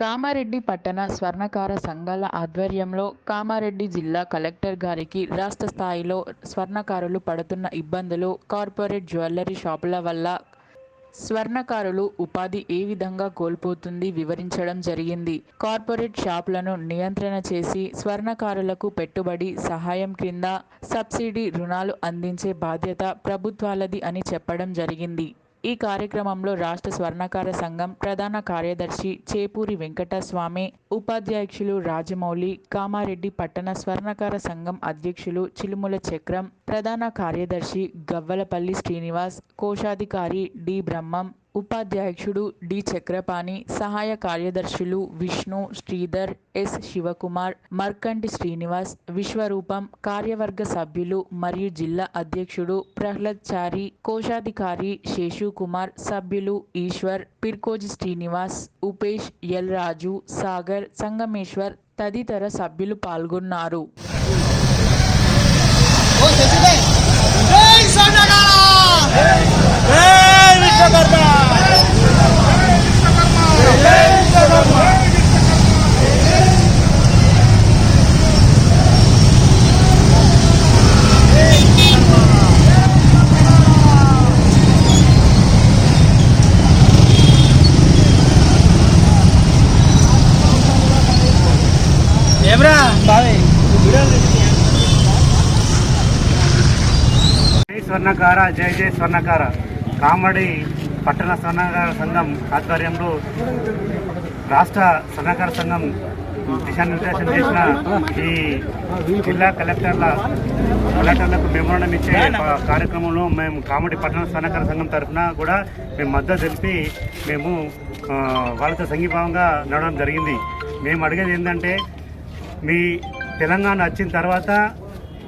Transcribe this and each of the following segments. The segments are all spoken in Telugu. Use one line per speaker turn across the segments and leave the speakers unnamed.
కామారెడ్డి పట్టణ స్వర్ణకార సంఘాల ఆధ్వర్యంలో కామారెడ్డి జిల్లా కలెక్టర్ గారికి రాష్ట్ర స్థాయిలో స్వర్ణకారులు పడుతున్న ఇబ్బందులు కార్పొరేట్ జ్యువెలరీ షాపుల వల్ల స్వర్ణకారులు ఉపాధి ఏ విధంగా కోల్పోతుంది వివరించడం జరిగింది. కార్పొరేట్ షాపులను నియంత్రణ చేసి స్వర్ణకారులకు పెట్టుబడి సహాయం క్రింద సబ్సిడీ రుణాలు అందించే బాధ్యత ప్రభుత్వాలది అని చెప్పడం జరిగింది. ఈ కార్యక్రమంలో రాష్ట్ర స్వర్ణకార సంఘం ప్రధాన కార్యదర్శి చేపూరి వెంకటస్వామి ఉపాధ్యక్షులు రాజమౌళి కామారెడ్డి పట్టణ స్వర్ణకార సంఘం అధ్యక్షులు చిలుముల చక్రం ప్రధాన కార్యదర్శి గవ్వలపల్లి శ్రీనివాస్ కోశాధికారి డి బ్రహ్మం ఉపాధ్యక్షుడు డి చక్రపాణి సహాయ కార్యదర్శులు విష్ణు శ్రీధర్ ఎస్ శివకుమార్ మర్కంటి శ్రీనివాస్ విశ్వరూపం కార్యవర్గ సభ్యులు మరియు జిల్లా అధ్యక్షుడు ప్రహ్లాద్ చారి కోశాధికారి శేషు కుమార్ సభ్యులు ఈశ్వర్ పిర్కోజి శ్రీనివాస్ ఉపేష్ ఎల్ రాజు సాగర్ సంగమేశ్వర్ తదితర సభ్యులు పాల్గొన్నారు.
Hey, స్వర్ణకార జై విశ్వకర్మ జై విశ్వకర్మ ఏమ్రా బావే
జై స్వర్ణకార జై జై స్వర్ణకార. కామడి పట్టణ స్వర్ణకార సంఘం ఆధ్వర్యంలో రాష్ట్ర స్వర్ణకార సంఘం దిశానిర్దేశం చేసిన ఈ జిల్లా కలెక్టర్ల కలెక్టర్లకు మెమోరం ఇచ్చే కార్యక్రమంలో మేము కామెడీ పట్టణ స్వర్ణకార సంఘం తరఫున కూడా మేము మద్దతు తెలిపి మేము వాళ్ళతో సంఘీభావంగా నడవడం జరిగింది. మేము అడిగేది ఏంటంటే మీ తెలంగాణ వచ్చిన తర్వాత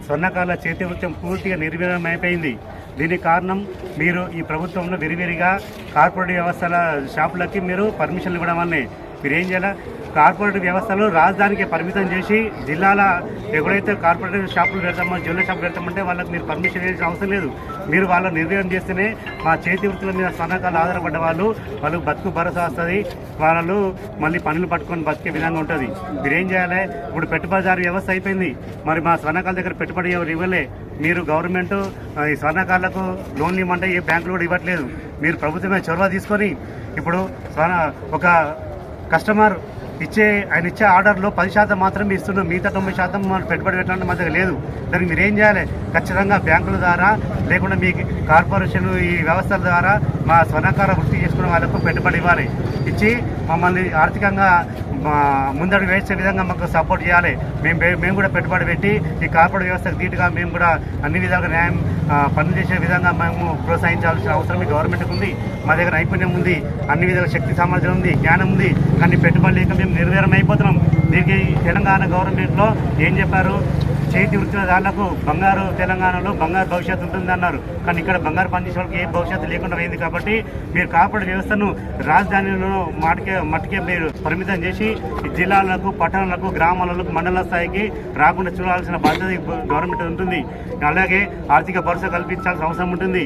స్వర్ణకారుల చేతి వృత్యం పూర్తిగా నిర్వీర్యం అయిపోయింది. దీనికి కారణం మీరు ఈ ప్రభుత్వంలో విరివిరిగా కార్పొరేట్ వ్యవస్థల షాపులకి మీరు పర్మిషన్లు ఇవ్వడం వల్లనే. మీరు ఏం చేయాలి కార్పొరేట్ వ్యవస్థలు రాజధానికి పరిమితం చేసి జిల్లాల ఎక్కడైతే కార్పొరేట్ షాపులు పెడతామో జ్యువెలరీ షాపులు పెడతామంటే వాళ్ళకి మీరు పర్మిషన్ ఇవ్వాల్సిన అవసరం లేదు. మీరు వాళ్ళ నిర్ణయం చేస్తేనే మా చేతి వృత్తుల మీద స్వర్ణకాలు ఆధారపడ్డ వాళ్ళు వాళ్ళు బతుకు భరోసా వస్తుంది. వాళ్ళు మళ్ళీ పనులు పట్టుకొని బతికే విధంగా ఉంటుంది. మీరు ఏం చేయాలి? ఇప్పుడు పెట్టుబడిదారు వ్యవస్థ అయిపోయింది. మరి మా స్వర్ణకాల దగ్గర పెట్టుబడి ఎవరు ఇవ్వలే? మీరు గవర్నమెంట్ ఈ స్వర్ణకారులకు లోన్లు ఇవ్వమంటే ఏ బ్యాంకులు కూడా ఇవ్వట్లేదు. మీరు ప్రభుత్వమే చొరవ తీసుకొని ఇప్పుడు స్వర్ణ ఒక కస్టమర్ ఇచ్చే ఆయన ఇచ్చే ఆర్డర్లో పది శాతం మాత్రమే ఇస్తున్నాం మిగతా తొంభై శాతం మనం పెట్టుబడి పెట్టాలంటే మన దగ్గర లేదు. దానికి మీరు ఏం చేయాలి? ఖచ్చితంగా బ్యాంకుల ద్వారా లేకుండా మీ కార్పొరేషన్ ఈ వ్యవస్థల ద్వారా మా స్వర్ణకార వృత్తి చేసుకున్న వాళ్ళకు పెట్టుబడి ఇవ్వాలి. ఇచ్చి మమ్మల్ని ఆర్థికంగా ముందడుగు వేసే విధంగా మాకు సపోర్ట్ చేయాలి. మేము మేము కూడా పెట్టుబడి పెట్టి ఈ కార్పొరేట్ వ్యవస్థకు ధీటుగా మేము కూడా అన్ని విధాలుగా న్యాయం పనులు చేసే విధంగా మేము ప్రోత్సహించాల్సిన అవసరం ఈ గవర్నమెంట్కి ఉంది. మా దగ్గర నైపుణ్యం ఉంది అన్ని విధాల శక్తి సామర్థ్యం ఉంది జ్ఞానం ఉంది. కానీ పెట్టుబడి లేక మేము నిర్వీర్యం అయిపోతున్నాం. దీనికి తెలంగాణ గవర్నమెంట్లో ఏం చెప్పారు? చేతి వృత్తుల దాళ్ళకు బంగారు తెలంగాణలో బంగారు భవిష్యత్తు ఉంటుంది అన్నారు కానీ ఇక్కడ బంగారు పనిచేసే వాళ్ళకి ఏ భవిష్యత్తు లేకుండా పోయింది కాబట్టి మీరు కాపాడే వ్యవస్థను రాజధానిలో మాటకే మట్టుకే మీరు పరిమితం చేసి జిల్లాలకు పట్టణాలకు గ్రామాలకు మండల స్థాయికి రాకుండా చూడాల్సిన బాధ్యత గవర్నమెంట్ ఉంటుంది. అలాగే ఆర్థిక భరోసా కల్పించాల్సిన అవసరం ఉంటుంది.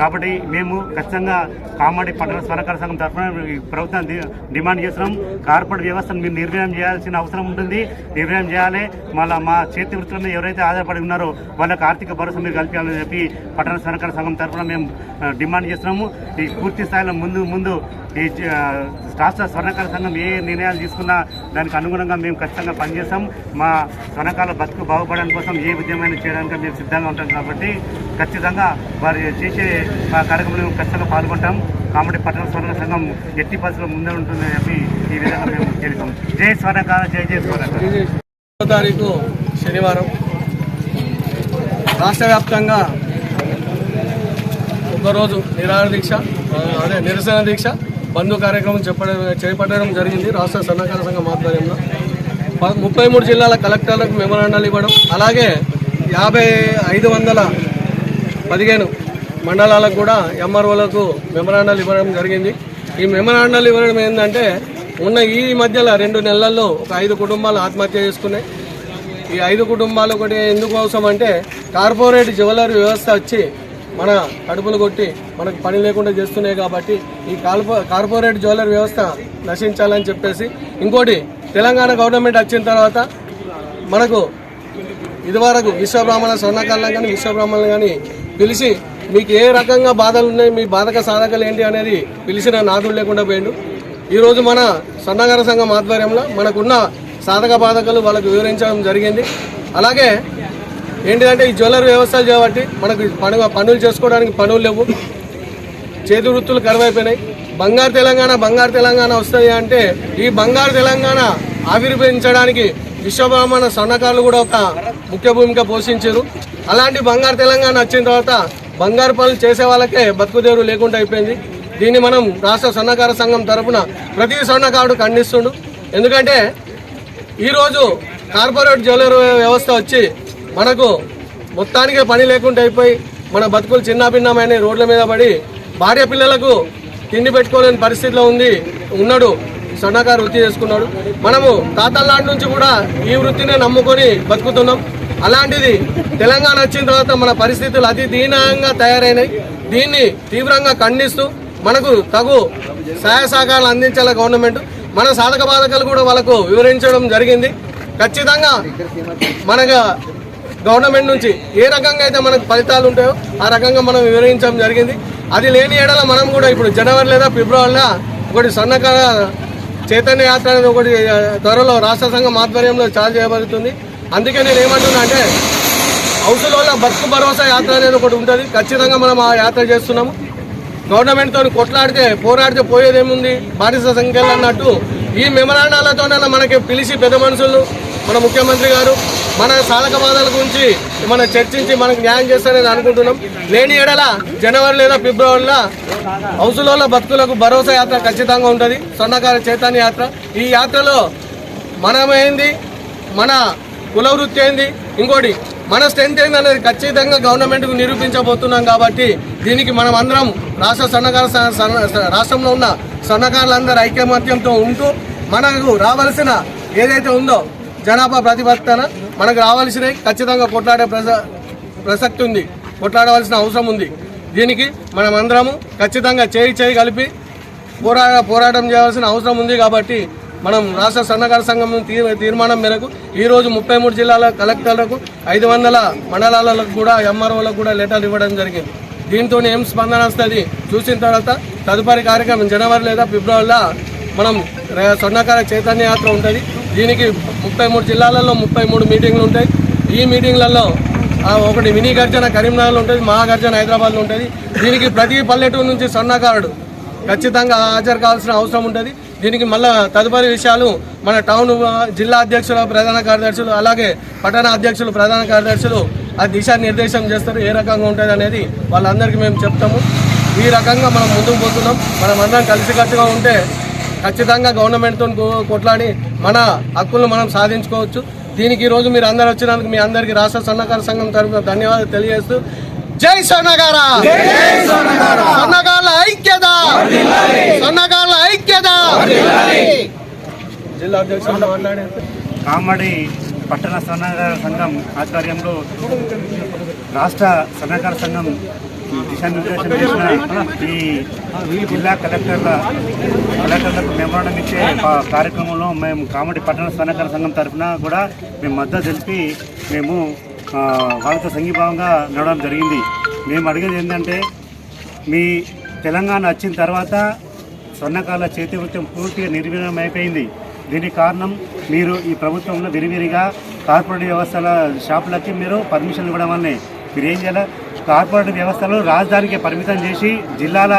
కాబట్టి మేము ఖచ్చితంగా కామారెడ్డి పట్టణ స్వరకార సంఘం తరఫున ప్రభుత్వాన్ని ప్రభుత్వం డిమాండ్ చేస్తున్నాం. కార్పొరేట్ వ్యవస్థను మీరు నిర్వీర్యం చేయాల్సిన అవసరం ఉంటుంది. నిర్వీర్యం చేయాలి. మళ్ళీ మా చేతి వృత్తుల మీద ఎవరైతే ఆధారపడి ఉన్నారో వాళ్ళకి ఆర్థిక భరోసా మీరు కల్పించాలని చెప్పి పట్టణ స్వరకార సంఘం తరఫున మేము డిమాండ్ చేస్తున్నాము. ఈ పూర్తి స్థాయిలో ముందు ముందు ఈ రాష్ట్ర స్వర్ణకార సంఘం ఏ నిర్ణయాలు తీసుకున్నా దానికి అనుగుణంగా మేము ఖచ్చితంగా పనిచేస్తాం. మా స్వర్ణకాల బతుకు బాగుపడడం కోసం ఏ ఉద్యమాన్ని చేయడానికి మేము సిద్ధంగా ఉంటాం కాబట్టి ఖచ్చితంగా వారు చేసే కార్యక్రమంలో ఖచ్చితంగా పాల్గొంటాం. కాబట్టి పట్టణ స్వర్ణ సంఘం ఎట్టి పరిస్థితుల్లో ముందే ఉంటుందని చెప్పి ఈ విధంగా మేము తెలుసాం జై స్వర్ణకాల జై జయ స్వర్ణకాల.
తారీఖు శనివారం. రాష్ట్ర వ్యాప్తంగా ఒకరోజు నిరాహార దీక్ష అదే నిరసన దీక్ష. బంధు కార్యక్రమం చెప్పడం చేపట్టడం జరిగింది రాష్ట్ర సన్నకార సంఘం ఆధ్వర్యంలో. ముప్పై మూడు జిల్లాల కలెక్టర్లకు మెమరాండాలు ఇవ్వడం అలాగే యాభై ఐదు వందల పదిహేను మండలాలకు కూడా ఎంఆర్ఓలకు మెమరాండాలు ఇవ్వడం జరిగింది. ఈ మెమరాండాలు ఇవ్వడం ఏంటంటే ఉన్న ఈ మధ్యలో రెండు నెలల్లో ఒక ఐదు కుటుంబాలు ఆత్మహత్య చేసుకున్నాయి. ఈ ఐదు కుటుంబాలు ఒకటి ఎందుకు అవసరం అంటే కార్పొరేట్ జ్యువెలరీ వ్యవస్థ వచ్చి మన కడుపులు కొట్టి మనకు పని లేకుండా చేస్తున్నాయి కాబట్టి ఈ కార్పొరేట్ జ్యువెలరీ వ్యవస్థ నశించాలని చెప్పేసి ఇంకోటి తెలంగాణ గవర్నమెంట్ వచ్చిన తర్వాత మనకు ఇదివరకు విశ్వబ్రాహ్మణ స్వర్ణకాలను కానీ విశ్వబ్రాహ్మణులు కానీ పిలిచి మీకు ఏ రకంగా బాధలు ఉన్నాయి మీ బాధక సాధకాలు ఏంటి అనేది పిలిచిన నాదుడు లేకుండా పోయిండు. ఈరోజు మన స్వర్ణకార సంఘం ఆధ్వర్యంలో మనకున్న సాధక బాధకాలు వాళ్ళకు వివరించడం జరిగింది. అలాగే ఏంటిదంటే ఈ జ్యువెలరీ వ్యవస్థలు చేయబట్టి మనకు పండుగ పనులు చేసుకోవడానికి పనులు లేవు. చేతి వృత్తులు కరువైపోయినాయి. బంగారు తెలంగాణ బంగారు తెలంగాణ వస్తుంది అంటే ఈ బంగారు తెలంగాణ ఆవిర్భవించడానికి విశ్వబ్రహ్మణ స్వర్ణకారులు కూడా ఒక ముఖ్య భూమిక పోషించారు. అలాంటి బంగారు తెలంగాణ వచ్చిన తర్వాత బంగారు పనులు చేసే వాళ్ళకే బతుకుదేరు లేకుండా అయిపోయింది. దీన్ని మనం రాష్ట్ర స్వర్ణకార సంఘం తరఫున ప్రతి స్వర్ణకారుడు ఖండిస్తుండు. ఎందుకంటే ఈరోజు కార్పొరేట్ జ్యువెలరీ వ్యవస్థ వచ్చి మనకు మొత్తానికి పని లేకుండా అయిపోయి మన బతుకులు చిన్నభిన్నమైన రోడ్ల మీద పడి భార్య పిల్లలకు తిండి పెట్టుకోలేని పరిస్థితిలో ఉంది ఉన్నాడు. సన్నకారు వృత్తి చేసుకున్నాడు. మనము తాతల నాటి నుంచి కూడా ఈ వృత్తినే నమ్ముకొని బతుకుతున్నాం. అలాంటిది తెలంగాణ వచ్చిన తర్వాత మన పరిస్థితులు అతి దీనంగా తయారైనాయి. దీన్ని తీవ్రంగా ఖండిస్తూ మనకు తగు సహాయ సహకారాలు అందించాల గవర్నమెంట్. మన సాధక బాధకాలు కూడా వాళ్ళకు వివరించడం జరిగింది. ఖచ్చితంగా మనకు గవర్నమెంట్ నుంచి ఏ రకంగా అయితే మనకు ఫలితాలు ఉంటాయో ఆ రకంగా మనం వివరించడం జరిగింది. అది లేని ఏడల మనం కూడా ఇప్పుడు జనవరి లేదా ఫిబ్రవరిలో ఒకటి సన్నకాల చైతన్య యాత్ర అనేది ఒకటి త్వరలో రాష్ట్ర సంఘం ఆధ్వర్యంలో చాలా చేయబడుతుంది. అందుకే నేను ఏమంటున్నా అంటే హౌసులో బతుకు భరోసా యాత్ర అనేది ఒకటి ఉంటుంది. ఖచ్చితంగా మనం ఆ యాత్ర చేస్తున్నాము. గవర్నమెంట్తో కొట్లాడితే పోరాడితే పోయేదేముంది? బాధిత సంఖ్యలు అన్నట్టు ఈ మెమరాండాలతోనైనా మనకి పిలిచి పెద్ద మనుషులు మన ముఖ్యమంత్రి గారు మన సాధక బాధల గురించి మన చర్చించి మనకు న్యాయం చేస్తారని అనుకుంటున్నాం. లేని ఏడల జనవరి లేదా ఫిబ్రవరిలో హౌసులలో బతుకులకు భరోసా యాత్ర ఖచ్చితంగా ఉంటుంది. స్వర్ణకార చైతన్య యాత్ర. ఈ యాత్రలో మనమేంది? మన కుల వృత్తి ఏంది? ఇంకోటి మన స్ట్రెంత్ ఏంది అనేది ఖచ్చితంగా గవర్నమెంట్కు నిరూపించబోతున్నాం కాబట్టి దీనికి మనం అందరం రాష్ట్ర సన్నకార రాష్ట్రంలో ఉన్న సన్నకారులందరూ ఐకమత్యంతో ఉంటూ మనకు రావాల్సిన ఏదైతే ఉందో జనాభా ప్రతిపత్తన మనకు రావాల్సినవి ఖచ్చితంగా కొట్లాడే ప్రస ప్రసక్తి ఉంది. కొట్లాడవలసిన అవసరం ఉంది. దీనికి మనం అందరము ఖచ్చితంగా చేయి చేయి కలిపి పోరా పోరాటం చేయాల్సిన అవసరం ఉంది కాబట్టి మనం రాష్ట్ర సన్నకార సంఘం తీ- తీర్మానం మేరకు ఈరోజు ముప్పై మూడు జిల్లాల కలెక్టర్లకు ఐదు వందల మండలాలకు కూడా ఎంఆర్ఓలకు కూడా లెటర్లు ఇవ్వడం జరిగింది. దీంతో ఏం స్పందన వస్తుంది చూసిన తర్వాత తదుపరి కార్యక్రమం జనవరి లేదా ఫిబ్రవరిలో మనం రే- స్వర్ణకార చైతన్య యాత్ర ఉంటుంది. దీనికి ముప్పై మూడు జిల్లాలలో ముప్పై మూడు మీటింగ్లు ఉంటాయి. ఈ మీటింగ్లలో ఒకటి మినీ గర్జన కరీంనగర్లో ఉంటుంది మహాగర్జన హైదరాబాద్లో ఉంటుంది. దీనికి ప్రతి పల్లెటూరు నుంచి సన్నకారుడు ఖచ్చితంగా హాజరు కావాల్సిన అవసరం ఉంటుంది. దీనికి మళ్ళా తదుపరి విషయాలు మన టౌన్ జిల్లా అధ్యక్షుల ప్రధాన కార్యదర్శులు అలాగే పట్టణ అధ్యక్షులు ప్రధాన కార్యదర్శులు ఆ దిశానిర్దేశం చేస్తారు. ఏ రకంగా ఉంటుంది అనేది వాళ్ళందరికీ మేము చెప్తాము. ఈ రకంగా మనం ముందుకు పోతున్నాం. మనం అందరం కలిసికట్టుగా ఉంటే ఖచ్చితంగా గవర్నమెంట్తో కొట్లాడి మన హక్కులను మనం సాధించుకోవచ్చు. దీనికి ఈరోజు రోజు మీరు అందరు వచ్చినందుకు మీ అందరికీ రాష్ట్ర సన్నకార సంఘం తరఫున ధన్యవాదాలు తెలియజేస్తూ జై సన్నగార సన్నగారుల ఐక్యత! సన్నగారుల ఐక్యత! జిల్లా అధ్యక్షులతో మాట్లాడారు.
కామడి పట్టణ సన్నకార సంఘం ఆధ్వర్యంలో రాష్ట్ర సన్నకార సంఘం దిశానిర్దేశం చేసిన ఈ జిల్లా కలెక్టర్ల కలెక్టర్లకు మెమోరాండం ఇచ్చే కార్యక్రమంలో మేము కామెడీ పట్టణ సన్నకార సంఘం తరఫున కూడా మేము మద్దతు తెలిపి మేము వాళ్ళతో సంఘీభావంగా నడవడం జరిగింది. మేము అడిగేది ఏంటంటే మీ తెలంగాణ వచ్చిన తర్వాత స్వర్ణకాల చేతి వృత్తం పూర్తిగా నిర్వీర్యం అయిపోయింది. దీనికి కారణం మీరు ఈ ప్రభుత్వంలో విరివిరిగా కార్పొరేట్ వ్యవస్థల షాపులకి మీరు పర్మిషన్ ఇవ్వడం వల్లనే. మీరు ఏం చేయాలి? కార్పొరేట్ వ్యవస్థలు రాజధానికి పరిమితం చేసి జిల్లాల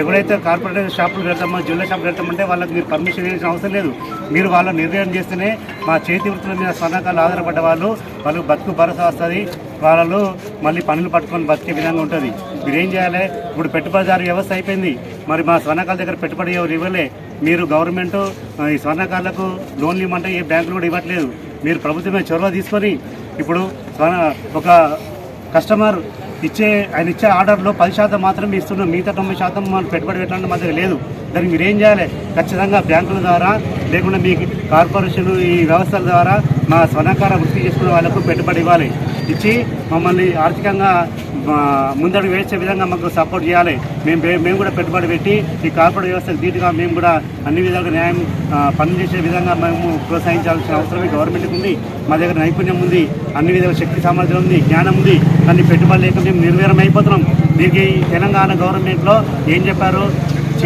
ఎవరైతే కార్పొరేట్ షాపులు పెడతామో జిల్లా షాపులు పెడతామంటే వాళ్ళకి మీరు పర్మిషన్ ఇవ్వాల్సిన అవసరం లేదు. మీరు వాళ్ళ నిర్ణయం చేస్తేనే మా చేతి వృత్తుల మీద స్వర్ణకాలు ఆధారపడ్డ వాళ్ళు వాళ్ళకు బతుకు భరోసా వస్తుంది. వాళ్ళు మళ్ళీ పనులు పట్టుకొని బతికే విధంగా ఉంటుంది. మీరు ఏం చేయాలి? ఇప్పుడు పెట్టుబడిదారు వ్యవస్థ అయిపోయింది. మరి మా స్వర్ణకాల దగ్గర పెట్టుబడి ఎవరు ఇవ్వలే? మీరు గవర్నమెంట్ ఈ స్వర్ణకారులకు లోన్లు ఇవ్వమంటే ఏ బ్యాంకులు కూడా ఇవ్వట్లేదు. మీరు ప్రభుత్వమే చొరవ తీసుకొని ఇప్పుడు ఒక కస్టమర్ ఇచ్చే ఆయన ఇచ్చే ఆర్డర్లో పది శాతం మాత్రమే ఇస్తున్నాం. మిగతా తొంభై శాతం మనం పెట్టుబడి పెట్టడం మా దగ్గర లేదు. దానికి మీరు ఏం చేయాలి? ఖచ్చితంగా బ్యాంకుల ద్వారా లేకుండా మీ కార్పొరేషన్ ఈ వ్యవస్థల ద్వారా మా స్వనకార వృత్తి చేసుకునే వాళ్ళకు పెట్టుబడి ఇవ్వాలి. ఇచ్చి మమ్మల్ని ఆర్థికంగా ముందడుగు వేసే విధంగా మాకు సపోర్ట్ చేయాలి. మేము మేము కూడా పెట్టుబడి పెట్టి ఈ కార్పొరేట్ వ్యవస్థకు ధీటుగా మేము కూడా అన్ని విధాలుగా న్యాయం ఆ, పనులు చేసే విధంగా మేము ప్రోత్సహించాల్సిన అవసరం గవర్నమెంట్కి ఉంది. మా దగ్గర నైపుణ్యం ఉంది. అన్ని విధాల శక్తి సామర్థ్యం ఉంది. జ్ఞానం ఉంది. కానీ పెట్టుబడి లేక మేము నిర్వీర్యం అయిపోతున్నాం. దీనికి తెలంగాణ గవర్నమెంట్లో ఏం చెప్పారు?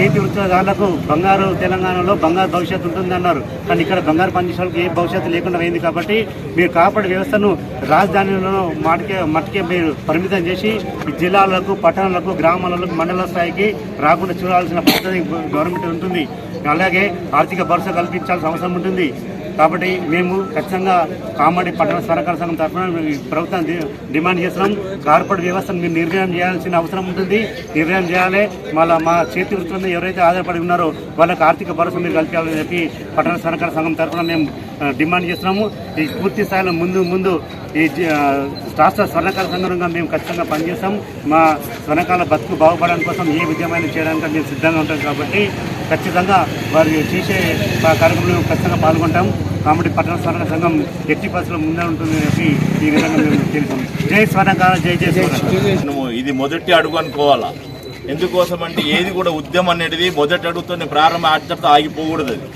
చేతి వృత్తిదారులకు బంగారు తెలంగాణలో బంగారు భవిష్యత్తు ఉంటుంది అన్నారు కానీ ఇక్కడ బంగారు పనిచేసే ఏ భవిష్యత్తు లేకుండా అయింది కాబట్టి మీరు కాపాడే వ్యవస్థను రాజధానిలో మటుకే మటుకే మీరు పరిమితం చేసి జిల్లాలకు పట్టణాలకు గ్రామాలకు మండల స్థాయికి రాకుండా చూడాల్సిన పద్ధతి గవర్నమెంట్ ఉంటుంది. అలాగే ఆర్థిక భరోసా కల్పించాల్సిన అవసరం ఉంటుంది. కాబట్టి మేము ఖచ్చితంగా కామారెడ్డి పట్టణ సహకార సంఘం తరఫున ప్రభుత్వం డిమాండ్ చేస్తున్నాం. కార్పొరేట్ వ్యవస్థను మీరు నిర్ణయం చేయాల్సిన అవసరం ఉంటుంది. నిర్ణయం చేయాలి. మళ్ళీ మా చేతి వృత్తుల మీద ఎవరైతే ఆధారపడి ఉన్నారో వాళ్ళకి ఆర్థిక భరోసా మీరు కల్పించాలని చెప్పి పట్టణ సహకార సంఘం తరఫున మేము డిమాండ్ చేస్తున్నాము. ఈ పూర్తి స్థాయిలో ముందు ముందు ఈ రాష్ట్ర స్వర్ణకార సంఘంగా మేము ఖచ్చితంగా పనిచేస్తాం. మా స్వర్ణకాల బతుకు బాగుపడడం కోసం ఏ విధమైన చేయడానికి మేము సిద్ధంగా ఉంటాం కాబట్టి ఖచ్చితంగా వారు చేసే కార్యక్రమంలో ఖచ్చితంగా పాల్గొంటాం. కాబట్టి పట్టణ స్వర్ణ సంఘం ఎట్టి పరిస్థితుల్లో ముందే ఉంటుందని చెప్పి ఈ విధంగా మేము తెలుసాం జై స్వర్ణకార జై జై
మనము ఇది మొదటి అడుగు అనుకోవాలా? ఎందుకోసం అంటే ఏది కూడా ఉద్యమం అనేది మొదటి అడుగుతో ప్రారంభ ఆటతో ఆగిపోకూడదు అది.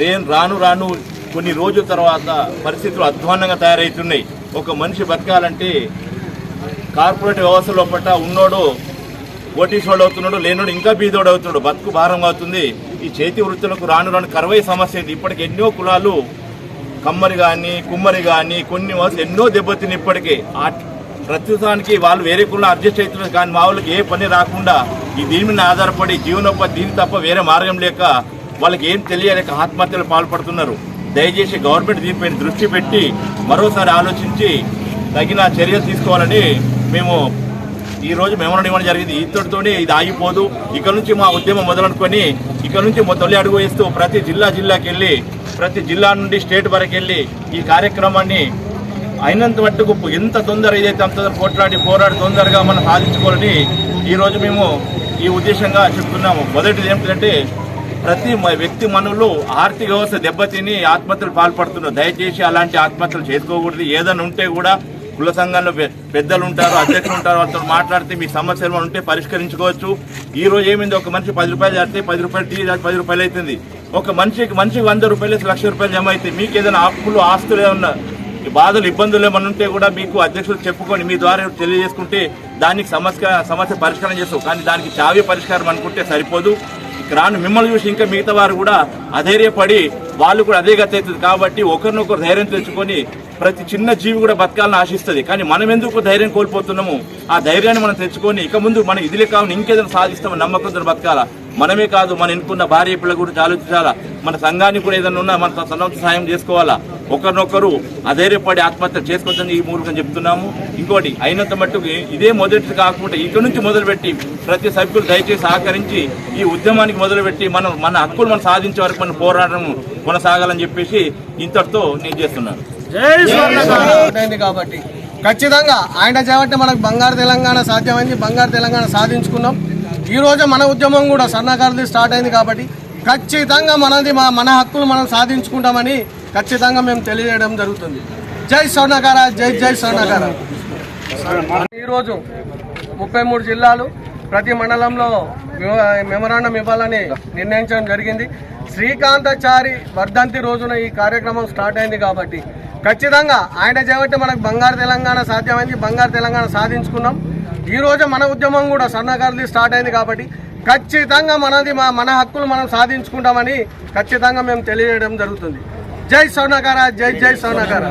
నేను రాను రాను కొన్ని రోజుల తర్వాత పరిస్థితులు అధ్వాన్నంగా తయారవుతున్నాయి. ఒక మనిషి బతకాలంటే కార్పొరేట్ వ్యవస్థ లోపల ఉన్నోడు ఓటీసోడు అవుతున్నాడు లేనోడు ఇంకా బీదోడు అవుతున్నాడు బతుకు భారం అవుతుంది. ఈ చేతి వృత్తులకు రాను రాను కరువై సమస్య ఇది ఇప్పటికి ఎన్నో కులాలు కమ్మరి కానీ కుమ్మరి కానీ కొన్ని వలస ఎన్నో దెబ్బతిని ఇప్పటికీ. ఆ ప్రస్తుతానికి వాళ్ళు వేరే కులం అడ్జస్ట్ అవుతున్నారు కానీ మా వాళ్ళకి ఏ పని రాకుండా ఈ దీని మీద ఆధారపడి జీవనోపాధి దీని తప్ప వేరే మార్గం లేక వాళ్ళకి ఏం తెలియలేక ఆత్మహత్యలు పాల్పడుతున్నారు. దయచేసి గవర్నమెంట్ దీనిపై దృష్టి పెట్టి మరోసారి ఆలోచించి తగిన చర్యలు తీసుకోవాలని మేము ఈ రోజు మెమోరం ఇవ్వడం జరిగింది. ఇంతటితోనే ఇది ఆగిపోదు. ఇక్కడ నుంచి మా ఉద్యమం మొదలనుకొని ఇక్కడ నుంచి తొలి అడుగు వేస్తూ ప్రతి జిల్లా జిల్లాకి వెళ్ళి ప్రతి జిల్లా నుండి స్టేట్ వరకు వెళ్ళి ఈ కార్యక్రమాన్ని అయినంత మట్టుకు ఎంత తొందర ఏదైతే అంత పోట్లాడి పోరాడి తొందరగా మనం సాధించుకోవాలని ఈరోజు మేము ఈ ఉద్దేశంగా చెప్తున్నాము. మొదటిది ఏమిటంటే ప్రతి వ్యక్తి మనులు ఆర్థిక వ్యవస్థ దెబ్బతిని ఆత్మహత్యలు పాల్పడుతున్నారు. దయచేసి అలాంటి ఆత్మహత్యలు చేసుకోకూడదు. ఏదైనా ఉంటే కూడా కుల సంఘంలో పెద్దలు ఉంటారు అధ్యక్షులు ఉంటారు వాళ్ళతో మాట్లాడితే మీ సమస్యలు ఏమైనా ఉంటే పరిష్కరించుకోవచ్చు. ఈ రోజు ఏమైంది? ఒక మనిషి పది రూపాయలు చేస్తే పది రూపాయలు టీ పది రూపాయలు అవుతుంది. ఒక మనిషికి మనిషికి వంద రూపాయలు లక్ష రూపాయలు జమ అయితే మీకు ఏదైనా అప్పులు ఆస్తులు ఏమన్నా బాధలు ఇబ్బందులు ఏమైనా ఉంటే కూడా మీకు అధ్యక్షులు చెప్పుకొని మీ ద్వారా తెలియజేసుకుంటే దానికి సమస్య సమస్య పరిష్కారం చేస్తాం. కానీ దానికి చావే పరిష్కారం అనుకుంటే సరిపోదు. రాను మిమ్మల్ని చూసి ఇంకా మిగతా వారు కూడా అధైర్యపడి వాళ్ళు కూడా అదే గతి అవుతుంది కాబట్టి ఒకరినొకరు ధైర్యం తెచ్చుకొని ప్రతి చిన్న జీవి కూడా బతకాలని ఆశిస్తుంది. కానీ మనం ఎందుకు ధైర్యం కోల్పోతున్నాము? ఆ ధైర్యాన్ని మనం తెచ్చుకొని ఇక ముందు మనం ఇదిలే కాకుండా ఇంకేదైనా సాధిస్తామని నమ్మకంతో బతకాలా? మనమే కాదు మన ఎన్నుకున్న భార్య పిల్లల గురించి ఆలోచించాలా మన సంఘానికి కూడా ఏదైనా ఉన్నా మన సన్నత సాయం చేసుకోవాలా? ఒకరినొకరు అధైర్యపడి ఆత్మహత్య చేసుకోవద్దని ఈ మూలంగా చెప్తున్నాము. ఇంకోటి అయినంత మట్టుకు ఇదే మొదటి కాకుండా ఇక్కడ నుంచి మొదలుపెట్టి ప్రతి సభ్యులు దయచేసి సహకరించి ఈ ఉద్యమానికి మొదలుపెట్టి మనం మన హక్కులు మనం సాధించే వరకు మన పోరాటం కొనసాగాలని చెప్పేసి ఇంతటితో నేను చేస్తున్నాను.
అయింది కాబట్టి ఖచ్చితంగా ఆయన చేపట్టి మనకు బంగారు తెలంగాణ సాధ్యమైంది బంగారు తెలంగాణ సాధించుకున్నాం. ఈ రోజు మన ఉద్యమం కూడా సన్నకారుది స్టార్ట్ అయింది కాబట్టి ఖచ్చితంగా మనది మా మన హక్కులు మనం సాధించుకుంటామని ఖచ్చితంగా మేము తెలియజేయడం జరుగుతుంది. జై స్వర్ణకార జై జై స్వర్ణకార. ఈరోజు ముప్పై మూడు జిల్లాలు ప్రతి మండలంలో మెమరాండం ఇవ్వాలని నిర్ణయించడం జరిగింది. శ్రీకాంతాచారి వర్ధంతి రోజున ఈ కార్యక్రమం స్టార్ట్ అయింది కాబట్టి ఖచ్చితంగా ఆయన చేపట్టి మనకు బంగారు తెలంగాణ సాధ్యమైంది. బంగారు తెలంగాణ సాధించుకున్నాం. ఈరోజు మన ఉద్యమం కూడా సన్నకారుది స్టార్ట్ అయింది కాబట్టి ఖచ్చితంగా మనది మన హక్కులు మనం సాధించుకుంటామని ఖచ్చితంగా మేము తెలియజేయడం జరుగుతుంది. జై స్వర్ణకార జై జై స్వర్ణకార